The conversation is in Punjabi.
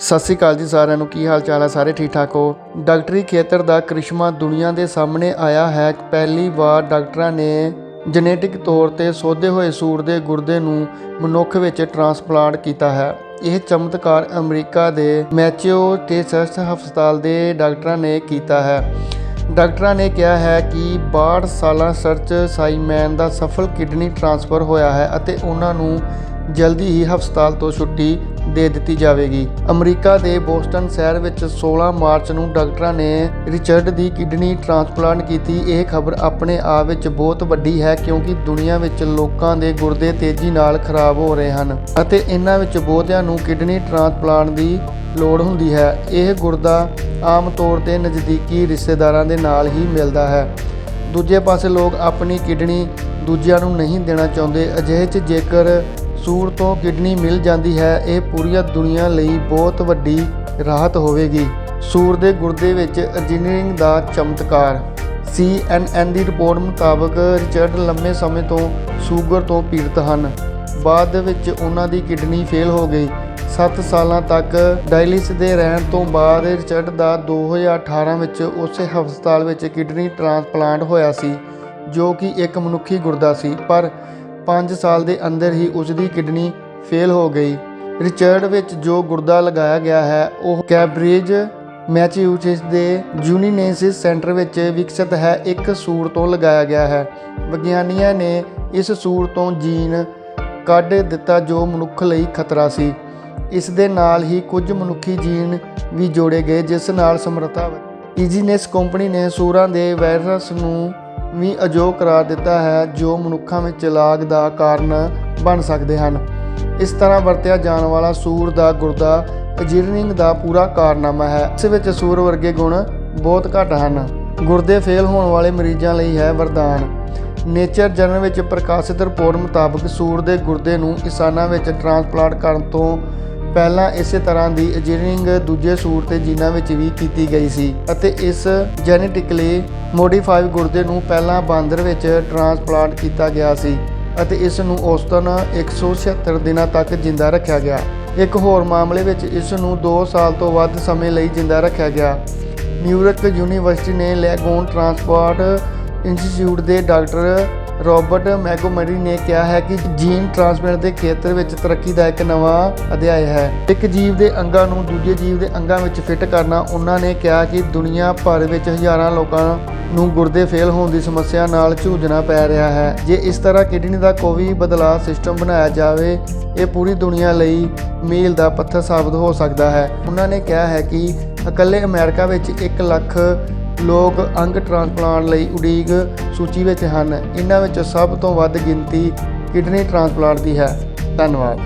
ਸਤਿ ਸ੍ਰੀ ਅਕਾਲ ਜੀ ਸਾਰਿਆਂ ਨੂੰ, ਕੀ ਹਾਲ ਚਾਲ ਹੈ? ਸਾਰੇ ਠੀਕ ਠਾਕ ਹੋ? ਡਾਕਟਰੀ ਖੇਤਰ ਦਾ ਕ੍ਰਿਸ਼ਮਾ ਦੁਨੀਆ ਦੇ ਸਾਹਮਣੇ ਆਇਆ ਹੈ। ਪਹਿਲੀ ਵਾਰ ਡਾਕਟਰਾਂ ਨੇ ਜੈਨੇਟਿਕ ਤੌਰ ਤੇ ਸੋਧੇ ਹੋਏ ਸੂਰ ਦੇ ਗੁਰਦੇ ਨੂੰ ਮਨੁੱਖ ਵਿੱਚ ਟ੍ਰਾਂਸਪਲਾਂਟ ਕੀਤਾ ਹੈ। ਇਹ ਚਮਤਕਾਰ ਅਮਰੀਕਾ ਦੇ ਮੈਚਿਓ ਮੈਚਿਓਟੇਸਸ ਹਸਪਤਾਲ ਦੇ ਡਾਕਟਰਾਂ ਨੇ ਕੀਤਾ ਹੈ। ਡਾਕਟਰਾਂ ਨੇ ਕਿਹਾ ਹੈ ਕਿ 62 ਸਾਲਾਂ ਸਰਚ ਸਾਈਮੈਨ ਦਾ ਸਫਲ ਕਿਡਨੀ ਟ੍ਰਾਂਸਫਰ ਹੋਇਆ ਹੈ ਅਤੇ ਉਹਨਾਂ ਨੂੰ ਜਲਦੀ ਹੀ ਹਸਪਤਾਲ ਤੋਂ ਛੁੱਟੀ ਦੇ ਦਿੱਤੀ ਜਾਵੇਗੀ। ਅਮਰੀਕਾ ਦੇ ਬੋਸਟਨ ਸ਼ਹਿਰ ਵਿੱਚ 16 ਮਾਰਚ ਨੂੰ ਡਾਕਟਰਾਂ ਨੇ ਰਿਚਰਡ ਦੀ ਕਿਡਨੀ ਟ੍ਰਾਂਸਪਲਾਂਟ ਕੀਤੀ। ਇਹ ਖਬਰ ਆਪਣੇ ਆਪ ਵਿੱਚ ਬਹੁਤ ਵੱਡੀ ਹੈ ਕਿਉਂਕਿ ਦੁਨੀਆ ਵਿੱਚ ਲੋਕਾਂ ਦੇ ਗੁਰਦੇ ਤੇਜ਼ੀ ਨਾਲ ਖਰਾਬ ਹੋ ਰਹੇ ਹਨ ਅਤੇ ਇਹਨਾਂ ਵਿੱਚ ਬਹੁਤਿਆਂ ਨੂੰ ਕਿਡਨੀ ਟ੍ਰਾਂਸਪਲਾਂਟ ਦੀ ਲੋੜ ਹੁੰਦੀ ਹੈ। ਇਹ ਗੁਰਦਾ ਆਮ ਤੌਰ ਤੇ ਨਜ਼ਦੀਕੀ ਰਿਸ਼ਤੇਦਾਰਾਂ ਦੇ ਨਾਲ ਹੀ ਮਿਲਦਾ ਹੈ। ਦੂਜੇ ਪਾਸੇ ਲੋਕ ਆਪਣੀ ਕਿਡਨੀ ਦੂਜਿਆਂ ਨੂੰ ਨਹੀਂ ਦੇਣਾ ਚਾਹੁੰਦੇ। ਅਜਿਹੇ 'ਚ ਜੇਕਰ ਸੂਰ ਤੋਂ ਕਿਡਨੀ ਮਿਲ ਜਾਂਦੀ ਹੈ, ਇਹ ਪੂਰੀ ਦੁਨੀਆ ਲਈ ਬਹੁਤ ਵੱਡੀ ਰਾਹਤ ਹੋਵੇਗੀ। ਸੂਰ ਦੇ ਗੁਰਦੇ ਵਿੱਚ ਇੰਜੀਨੀਅਰਿੰਗ ਦਾ ਚਮਤਕਾਰ। CNN ਦੀ ਰਿਪੋਰਟ ਮੁਤਾਬਕ ਰਿਚਰਡ ਲੰਮੇ ਸਮੇਂ ਤੋਂ ਸ਼ੂਗਰ ਤੋਂ ਪੀੜਤ ਹਨ। ਬਾਅਦ ਵਿੱਚ ਉਹਨਾਂ ਦੀ ਕਿਡਨੀ ਫੇਲ ਹੋ ਗਈ। 7 ਸਾਲਾਂ ਤੱਕ ਡਾਇਲਿਸ ਦੇ ਰਹਿਣ ਤੋਂ ਬਾਅਦ ਰਿਚਰਡ ਦਾ 2018 ਵਿੱਚ ਉਸੇ ਹਸਪਤਾਲ ਵਿੱਚ ਕਿਡਨੀ ਟ੍ਰਾਂਸਪਲਾਂਟ ਹੋਇਆ ਸੀ, ਜੋ ਕਿ ਇੱਕ ਮਨੁੱਖੀ ਗੁਰਦਾ ਸੀ। ਪਰ 5 ਸਾਲ ਦੇ ਅੰਦਰ ਹੀ ਉਸ ਦੀ ਕਿਡਨੀ ਫੇਲ ਹੋ ਗਈ। ਰਿਚਰਡ ਵਿੱਚ ਜੋ ਗੁਰਦਾ ਲਗਾਇਆ ਗਿਆ ਹੈ, ਉਹ ਕੈਬਰੀਜ, ਮੈਚਿਊਸੇਟਸ ਦੇ ਜੂਨੀਨੇਸਿਸ ਸੈਂਟਰ ਵਿੱਚ ਵਿਕਸਿਤ ਹੈ, ਇੱਕ ਸੂਰ ਤੋਂ ਲਗਾਇਆ ਗਿਆ ਹੈ। ਵਿਗਿਆਨੀਆਂ ਨੇ ਇਸ ਸੂਰ ਤੋਂ ਜੀਨ ਕੱਢ ਦਿੱਤਾ ਜੋ ਮਨੁੱਖ ਲਈ ਖਤਰਾ ਸੀ। ਇਸ ਦੇ ਨਾਲ ਹੀ ਕੁਝ ਮਨੁੱਖੀ ਜੀਨ ਵੀ ਜੋੜੇ ਗਏ, ਜਿਸ ਨਾਲ ਸਮਰੱਥਾ ਈਜੀਨੈਸ ਕੰਪਨੀ ਨੇ ਸੂਰਾਂ ਦੇ ਵਾਇਰਸ ਨੂੰ ਵੀ ਅਜੋਗ ਕਰਾਰ ਦਿੱਤਾ ਹੈ ਜੋ ਮਨੁੱਖਾਂ ਵਿੱਚ ਲਾਗ ਦਾ ਕਾਰਨ ਬਣ ਸਕਦੇ ਹਨ। ਇਸ ਤਰ੍ਹਾਂ ਵਰਤਿਆ ਜਾਣ ਵਾਲਾ ਸੂਰ ਦਾ ਗੁਰਦਾ ਇੰਜੀਨੀਅਰਿੰਗ ਦਾ ਪੂਰਾ ਕਾਰਨਾਮਾ ਹੈ। ਇਸ ਵਿੱਚ ਸੂਰ ਵਰਗੇ ਗੁਣ ਬਹੁਤ ਘੱਟ ਹਨ। ਗੁਰਦੇ ਫੇਲ ਹੋਣ ਵਾਲੇ ਮਰੀਜ਼ਾਂ ਲਈ ਹੈ ਵਰਦਾਨ। ਨੇਚਰ ਜਰਨਲ ਵਿੱਚ ਪ੍ਰਕਾਸ਼ਿਤ ਰਿਪੋਰਟ ਮੁਤਾਬਕ ਸੂਰ ਦੇ ਗੁਰਦੇ ਨੂੰ ਇਨਸਾਨਾਂ ਵਿੱਚ ਟ੍ਰਾਂਸਪਲਾਂਟ ਕਰਨ ਤੋਂ ਪਹਿਲਾਂ ਇਸੇ ਤਰ੍ਹਾਂ ਦੀ ਇੰਜੀਨੀਅਰਿੰਗ ਦੂਜੇ ਸੂਰ ਤੇ ਜੀਨਾਂ ਵਿੱਚ ਵੀ ਕੀਤੀ ਗਈ ਸੀ ਅਤੇ ਇਸ ਜੈਨੇਟਿਕਲੀ ਮੋਡੀਫਾਈਡ ਗੁਰਦੇ ਨੂੰ ਪਹਿਲਾਂ ਬਾਂਦਰ ਵਿੱਚ ਟ੍ਰਾਂਸਪਲਾਂਟ ਕੀਤਾ ਗਿਆ ਸੀ ਅਤੇ ਇਸ ਨੂੰ ਔਸਤਨ 176 ਦਿਨਾਂ ਤੱਕ ਜਿੰਦਾ ਰੱਖਿਆ ਗਿਆ। ਇੱਕ ਹੋਰ ਮਾਮਲੇ ਵਿੱਚ ਇਸ ਨੂੰ 2 ਸਾਲ ਤੋਂ ਵੱਧ ਸਮੇਂ ਲਈ ਜਿੰਦਾ ਰੱਖਿਆ ਗਿਆ। ਨਿਊਯਾਰਕ ਯੂਨੀਵਰਸਿਟੀ ਨੇ ਲੈਗੋਨ ਟ੍ਰਾਂਸਪੋਰਟ ਇੰਸਟੀਚਿਊਟ ਦੇ ਡਾਕਟਰ ਰੋਬਰਟ ਮੈਗੋਮਰੀ ਨੇ ਕਿਹਾ ਹੈ ਕਿ ਜੀਨ ਟ੍ਰਾਂਸਪਲਾਂਟ ਦੇ ਖੇਤਰ ਵਿੱਚ ਤਰੱਕੀ ਦਾ ਇੱਕ ਨਵਾਂ ਅਧਿਆਇ ਹੈ। ਇੱਕ ਜੀਵ ਦੇ ਅੰਗਾਂ ਨੂੰ ਦੂਜੇ ਜੀਵ ਦੇ ਅੰਗਾਂ ਵਿੱਚ ਫਿੱਟ ਕਰਨਾ, ਉਹਨਾਂ ਨੇ ਕਿਹਾ ਕਿ ਦੁਨੀਆ ਭਰ ਵਿੱਚ ਹਜ਼ਾਰਾਂ ਲੋਕਾਂ ਨੂੰ ਗੁਰਦੇ ਫੇਲ ਹੋਣ ਦੀ ਸਮੱਸਿਆ ਨਾਲ ਝੂਝਣਾ ਪੈ ਰਿਹਾ ਹੈ। ਜੇ ਇਸ ਤਰ੍ਹਾਂ ਕਿਡਨੀ ਦਾ ਕੋਈ ਬਦਲਾਅ ਸਿਸਟਮ ਬਣਾਇਆ ਜਾਵੇ, ਇਹ ਪੂਰੀ ਦੁਨੀਆ ਲਈ ਮੀਲ ਦਾ ਪੱਥਰ ਸਾਬਤ ਹੋ ਸਕਦਾ ਹੈ। ਉਹਨਾਂ ਨੇ ਕਿਹਾ ਹੈ ਕਿ ਇਕੱਲੇ ਅਮਰੀਕਾ ਵਿੱਚ 1 ਲੱਖ ਲੋਕ ਅੰਗ ਟ੍ਰਾਂਸਪਲਾਂਟ ਲਈ ਉਡੀਕ ਸੂਚੀ ਵਿੱਚ ਹਨ। ਇਹਨਾਂ ਵਿੱਚ ਸਭ ਤੋਂ ਵੱਧ ਗਿਣਤੀ ਕਿਡਨੀ ਟ੍ਰਾਂਸਪਲਾਂਟ ਦੀ ਹੈ। ਧੰਨਵਾਦ।